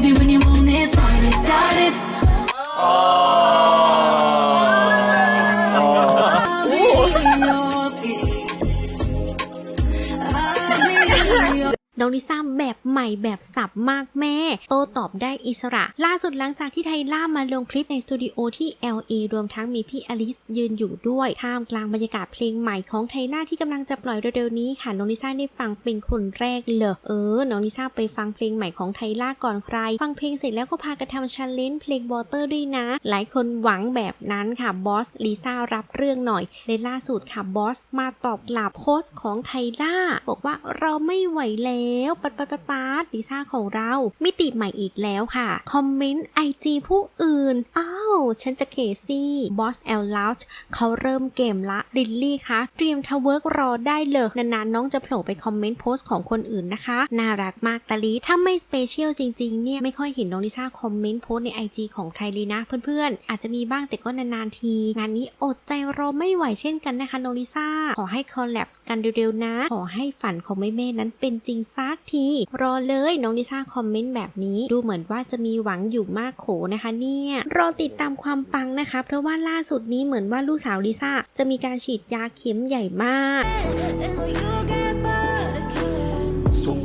Baby, when you น้องลิซ่าแบบใหม่แบบสับมากแม่ โตตอบได้อิสระ ล่าสุดหลังจากที่ไทล่ามาลงคลิปในสตูดิโอที่ LA รวมทั้งมีพี่อลิสยืนอยู่ด้วยท่ามกลางบรรยากาศเพลงใหม่ของไทล่าที่กำลังจะปล่อยเร็วๆนี้ค่ะน้องลิซ่าได้ฟังเป็นคนแรกเลยเออน้องลิซ่าไปฟังเพลงใหม่ของไทล่าก่อนใคร ฟังเพลงเสร็จแล้วก็พากันทำชันเลนเพลง Water ด้วยนะ หลายคนหวังแบบนั้นค่ะบอสลิซ่ารับเรื่องหน่อยในล่าสุดค่ะบอสมาตอบกลับโพสต์ของไทล่าบอกว่าเราไม่ไหวแล้วปัดปัดปัดปัดลิซ่าของเรา มิติใหม่อีกแล้วค่ะคอมเมนต์ไอจีผู้อื่น อ้าวฉันจะเคซี่บอสแอลลาวเขาเริ่มเกมละลิลลี่คะเตรียมทเวิร์กรอได้เลยนานๆน้องจะโผล่ไปคอมเมนต์โพสต์ของคนอื่นนะคะ น่ารักมากตาลีถ้าไม่สเปเชียลจริงๆเนี่ยไม่ค่อยเห็นน้องลิซ่าคอมเมนต์โพสต์ใน IG ของไทยลยนะเพื่อนๆ อาจจะมีบ้างแต่ก็นานๆที งานนี้อดใจรอไม่ไหวเช่นกันนะคะน้องลิซ่า ขอให้คอลแลบกันเร็วๆนะ ขอให้ฝันของแม่ๆนั้นเป็นจริงสัักที รอเลยน้องลิซ่าคอมเมนต์แบบนี้ดูเหมือนว่าจะมีหวังอยู่มากโขนะคะเนี่ยรอติดตามความปังนะคะ เพราะว่าล่าสุดนี้เหมือนว่าลูกสาวลิซ่าจะมีการฉีดยาเข็มใหญ่มาก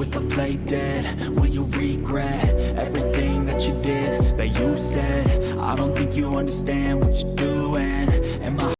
if I play dead, will you regret everything that you did, that you said? I don't think you understand what you're doing.